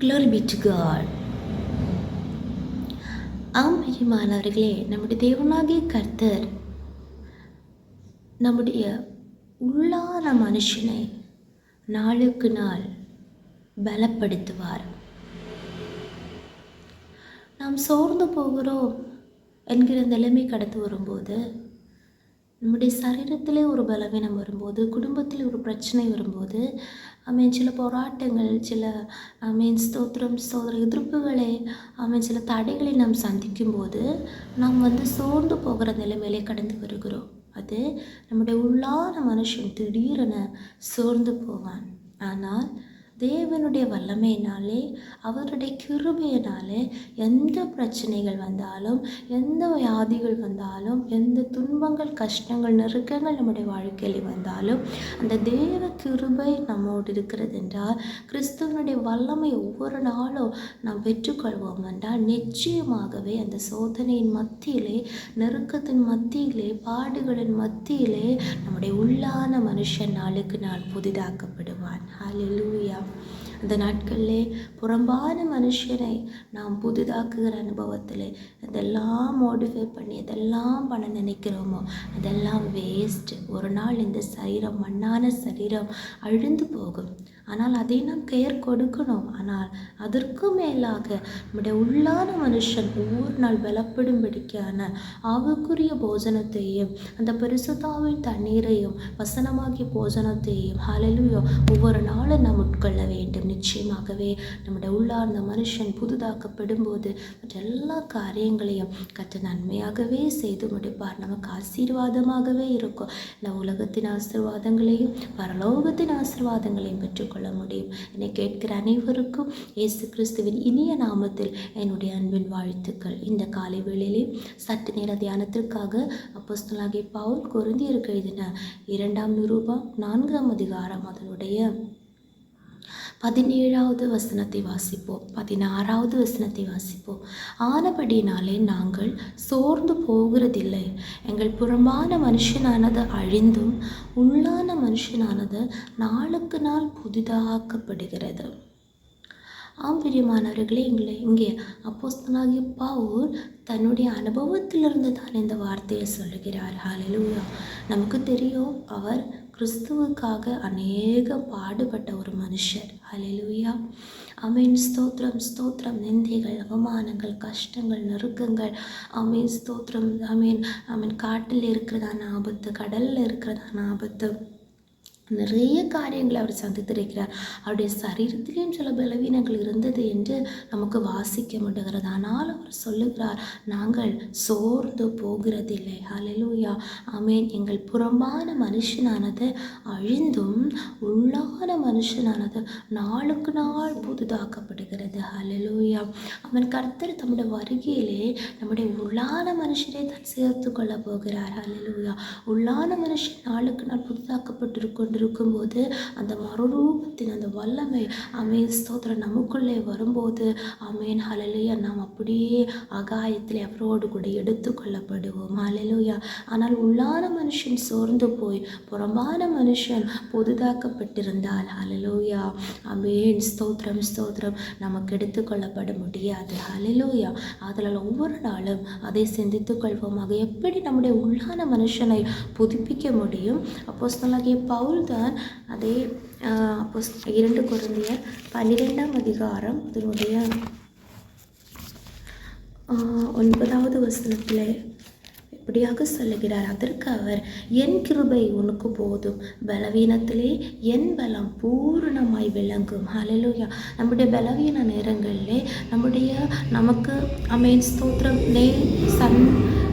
Glory be to God. ஆம் பிரியமானவர்களே நம்முடைய தேவனாகிய கர்த்தர் நம்முடைய உள்ளார மனுஷனை நாளுக்கு நாள் பலப்படுத்துவார் நாம் சோர்ந்து போகிறோம் என்கிற நிலைமை கடந்து வரும்போது நம்முடைய சரீரத்திலே ஒரு பலவீனம் வரும்போது குடும்பத்தில் ஒரு பிரச்சனை வரும்போது மீன் சில போராட்டங்கள் சில மீன் ஸ்தோத்திரம் ஸ்தோத்திர எதிர்ப்புகளை மீன் சில தடைகளை நாம் சந்திக்கும்போது நாம் வந்து சோர்ந்து போகிற நிலைமையிலே கடந்து வருகிறோம் அது நம்முடைய உள்ளான மனுஷன் திடீரென சோர்ந்து போவான் ஆனால் தேவனுடைய வல்லமையினாலே அவருடைய கிருபையினாலே எந்த பிரச்சனைகள் வந்தாலும் எந்த வியாதிகள் வந்தாலும் எந்த துன்பங்கள் கஷ்டங்கள் நெருக்கங்கள் நம்முடைய வாழ்க்கையில் வந்தாலும் அந்த தேவ கிருபை நம்மோடு இருக்கிறது என்றால் கிறிஸ்துவனுடைய வல்லமை ஒவ்வொரு நாளும் நாம் பெற்றுக்கொள்வோம் என்றால் நிச்சயமாகவே அந்த சோதனையின் மத்தியிலே நெருக்கத்தின் மத்தியிலே பாடுகளின் மத்தியிலே நம்முடைய உள்ளான மனுஷன் நாளுக்கு நாள் புதிதாக்கப்படுவான். Haleluya. இந்த நாட்களிலே புறம்பான மனுஷனை நாம் புதிதாக்குகிற அனுபவத்தில் இதெல்லாம் மோடிஃபை பண்ணி இதெல்லாம் பண்ண நினைக்கிறோமோ அதெல்லாம் வேஸ்ட்டு ஒரு நாள் இந்த சரீரம் மண்ணான சரீரம் அழிந்து போகும். ஆனால் அதை நாம் கேர் கொடுக்கணும். ஆனால் அதற்கும் மேலாக நம்முடைய உள்ளான மனுஷன் ஒவ்வொரு நாள் பலப்படும்படிக்கான ஆவுக்குரிய போஜனத்தையும் அந்த பரிசுத்தாவின் தண்ணீரையும் வசனமாகிய போஜனத்தையும் ஹalleluya ஒவ்வொரு நாளும் நாம் உட்கொள்ள வேண்டும். நிச்சயமாகவே நம்முடைய உள்ளார்ந்த மனுஷன் புதுதாக்கப்படும்போது மற்ற எல்லா காரியங்களையும் கற்று நன்மையாகவே செய்து முடிப்பார். நமக்கு ஆசீர்வாதமாகவே இருக்கும். இந்த உலகத்தின் ஆசீர்வாதங்களையும் பரலோகத்தின் ஆசீர்வாதங்களையும் பெற்றுக்கொள்ள முடியும். என்னை கேட்கிற அனைவருக்கும் இயேசு கிறிஸ்துவின் இனிய நாமத்தில் என்னுடைய அன்பின் வாழ்த்துக்கள். இந்த காலை வேளையிலே சற்று நேர தியானத்திற்காக அப்போஸ்தலாகி பவுல் கொருந்தியருக்கு எழுதின இரண்டாம் நிரூபம் நான்காம் அதிகாரம் அதனுடைய பதினேழாவது வசனத்தை வாசிப்போம். பதினாறாவது வசனத்தை வாசிப்போம். ஆனபடினாலே நாங்கள் சோர்ந்து போகிறதில்லை. எங்கள் புறம்பான மனுஷனானது அழிந்தும் உள்ளான மனுஷனானது நாளுக்கு நாள் புதிதாக்கப்படுகிறது. ஆம் பிரியமானவர்களே எங்களை இங்கே அப்போஸ்தனாகிய பவுல் தன்னுடைய அனுபவத்திலிருந்து தான் இந்த வார்த்தையை சொல்லுகிறார். ஹalleluya. நமக்கு தெரியும் அவர் கிறிஸ்துவுக்காக அநேக பாடுபட்ட ஒரு மனுஷர். ஹalleluya அமீன் ஸ்தோத்திரம் ஸ்தோத்திரம். நிந்தைகள் அவமானங்கள் கஷ்டங்கள் நெருக்கங்கள். அமீன் ஸ்தோத்ரம் அமீன் அமீன் காட்டில் இருக்கிறதான ஆபத்து கடலில் இருக்கிறதான ஆபத்து. நிறைய காரியங்களை அவர் சந்தித்திருக்கிறார். அவருடைய சரீரத்திலையும் சில பலவீனங்கள் இருந்தது என்று நமக்கு வாசிக்க முடிகிறது ஆனால் அவர் சொல்லுகிறார் நாங்கள் சோர்ந்து போகிறதில்லை. ஹalleluya. ஆமென். எங்கள் புறம்பான மனுஷனானது அழிந்தும் உள்ளான மனுஷனானது நாளுக்கு நாள் புதுதாக்கப்படுகிறது. அலலூயா அவன் கர்த்தர் தம்முடைய வருகையிலே நம்முடைய உள்ளான மனுஷனை தான் சேர்த்து கொள்ள போகிறார். அலலூயா உள்ளான மனுஷன் நாளுக்கு நாள் புதுதாக்கப்பட்டிருக்கொண்டு இருக்கும்போது அந்த மறுரூபத்தின் அந்த வல்லமை அமேன் ஸ்தோத்திரம் நமக்குள்ளே வரும்போது அமேன் ஹலலுயா நாம் அப்படியே அகாயத்தில் அவரோடு கூட எடுத்துக்கொள்ளப்படுவோம் ஹலலுயா ஆனால் உள்ளான மனுஷன் சோர்ந்து போய் புறம்பான மனுஷன் புதுதாக்கப்பட்டிருந்தால் ஹalleluya. அமேன் ஸ்தோத்திரம் ஸ்தோத்திரம் நமக்கு எடுத்துக்கொள்ளப்பட முடியாது. ஹalleluya. அதில் ஒவ்வொரு நாளும் அதை சிந்தித்துக் கொள்வோமாக. எப்படி நம்முடைய உள்ளான மனுஷனை புதுப்பிக்க முடியும்? அப்போஸ்தலனாகிய பவுல் தான் அதே அப்போ இரண்டு குழந்தையர் பன்னிரெண்டாம் அதிகாரம் அதனுடைய ஒன்பதாவது வசனத்தில் இப்படியாக சொல்லுகிறார். அதற்கு அவர் என் கிருபை உனக்கு போதும். பலவீனத்திலே என் பலம் பூரணமாய் விளங்கும். ஹalleluya நம்முடைய பலவீன நேரங்களிலே நம்முடைய நமக்கு அமேன் ஸ்தோத்திரம் நெய் சன்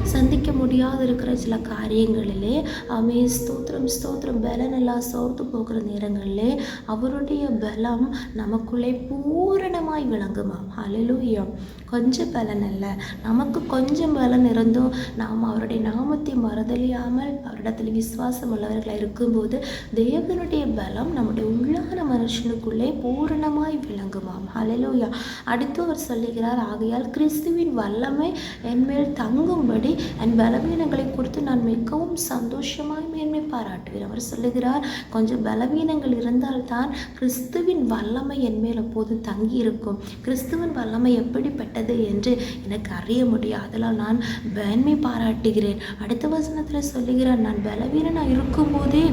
சந்திக்க முடியாது இருக்கிற சில காரியங்களிலே அமே ஸ்தோத்திரம் ஸ்தோத்திரம் பலன் எல்லாம் சோர்ந்து போகிற நேரங்களிலே அவருடைய பலம் நமக்குள்ளே பூரணமாய் விளங்குமாம். அலலூயா கொஞ்சம் பலன் அல்ல. நமக்கு கொஞ்சம் பலன் இருந்தும் நாம் அவருடைய நாமத்தை மறதலியாமல் அவரிடத்தில் விசுவாசம் உள்ளவர்களாக இருக்கும்போது தேவனுடைய பலம் நம்முடைய உள்ளான மனுஷனுக்குள்ளே பூரணமாய் விளங்குமாம். அலலூயா அடுத்து அவர் சொல்லுகிறார் ஆகையால் கிறிஸ்துவின் வல்லமை என்மேல் தங்கும்படி என் பலவீனங்களை குறித்து நான் மிகவும் சந்தோஷமாய் மேன்மை பாராட்டுகிறேன் அவர் சொல்லுகிறார் கொஞ்சம் பலவீனங்கள் இருந்தால்தான் கிறிஸ்துவின் வல்லமை என் மேல் அப்போது தங்கி இருக்கும் கிறிஸ்துவின் வல்லமை எப்படிப்பட்டது என்று எனக்கு அறிய முடியும். அதனால் நான் மேன்மை பாராட்டுகிறேன். அடுத்த வசனத்தில் சொல்லுகிறார் நான் பலவீனனாக இருக்கும்போதே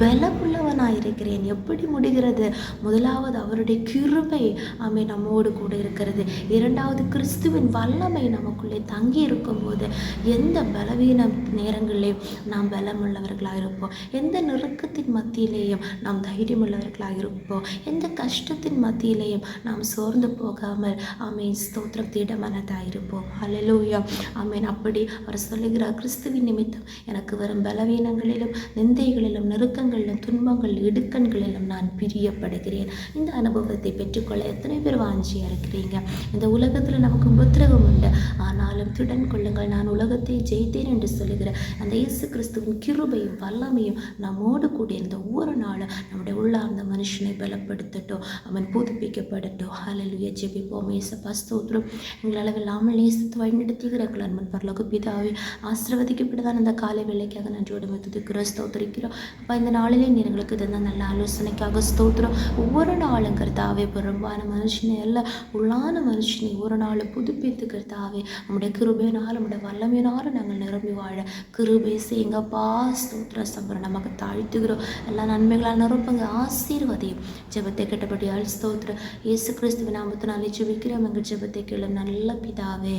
பலமுள்ளவனாக இருக்கிறேன். எப்படி முடிகிறது? முதலாவது அவருடைய கிருபை அமை நம்மோடு கூட இருக்கிறது. இரண்டாவது கிறிஸ்துவின் வல்லமை நமக்குள்ளே தங்கி இருக்கும்போது எந்த பலவீன நேரங்களிலேயும் நாம் பலமுள்ளவர்களாக இருப்போம்? எந்த நெருக்கத்தின் மத்தியிலேயும் நாம் தைரியமுள்ளவர்களாக இருப்போம்? எந்த கஷ்டத்தின் மத்தியிலேயும் நாம் சோர்ந்து போகாமல் ஆமேன் ஸ்தோத்திரம் திடமனதாக இருப்போம். அலலூயம் ஆமேன். அப்படி அவர் சொல்லுகிறார் கிறிஸ்துவின் நிமித்தம் எனக்கு வரும் பலவீனங்களிலும் நிந்தைகளிலும் நெருக்கங்களிலும் துன்பங்கள் இடுக்கண்களிலும் நான் பிரியப்படுகிறேன். இந்த அனுபவத்தை பெற்றுக்கொள்ள எத்தனை பேர் வாஞ்சியாக இருக்கிறீங்க? இந்த உலகத்தில் நமக்கு உபத்திரவம் உண்டு. ஆனாலும் திடன் கொள்ளுங்கள் நான் உலகத்தை ஜெயித்தேன் என்று சொல்லுகிற அந்த இயேசு கிறிஸ்துவின் கிருபையும் வல்லமையும் நம்மோடு கூடிய இந்த ஒவ்வொரு நாளும் நம்முடைய உள்ளார்ந்த மனுஷனை பலப்படுத்தட்டும் அவன் புதுப்பிக்கப்படட்டும். ஹalleluya ஜெபிப்போம். ஏசப்பா ஸ்தோத்திரம். எங்கள் அளவில்லாமல் நேசத்து வழிநடத்துகிறார்கள் அன்பன் பரலோக பிதாவை ஆசீர்வதிக்கப்பட்டதான் அந்த காலை வேலைக்காக நன்றியோடு துதிக்கிறோம் ஸ்தோத்திரிக்கிறோம். அப்போ இந்த நாளிலே நீர் எங்களுக்கு தந்த நல்ல ஆலோசனைக்காக ஸ்தோத்திரம். ஒவ்வொரு நாளும் கருத்தாவே பெரும்பான மனுஷனை எல்லாம் உள்ளான மனுஷனை ஒரு நாள் புதுப்பித்து கருத்தாவே நம்முடைய கிருபையினால் நம்முடைய வல்லமையினால் நாங்கள் நிரம்பி வாழ கிருபை செய்யுங்கப்பா ஸ்தோத்திர சம்பரம் நமக்கு தாழ்த்துகிறோம். எல்லா நன்மைகளால் நிரப்புங்க. ஆசீர்வதியும் ஜெபத்தை கெட்டபடியால் ஸ்தோத்திர இயேசு கிறிஸ்துவ நாமத்தினாலே ஜெபிக்கிறோம். எங்கள் ஜெபத்தை கேளு நல்ல பிதாவே.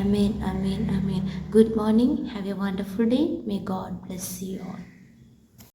Amen amen amen good morning have a wonderful day may God bless you all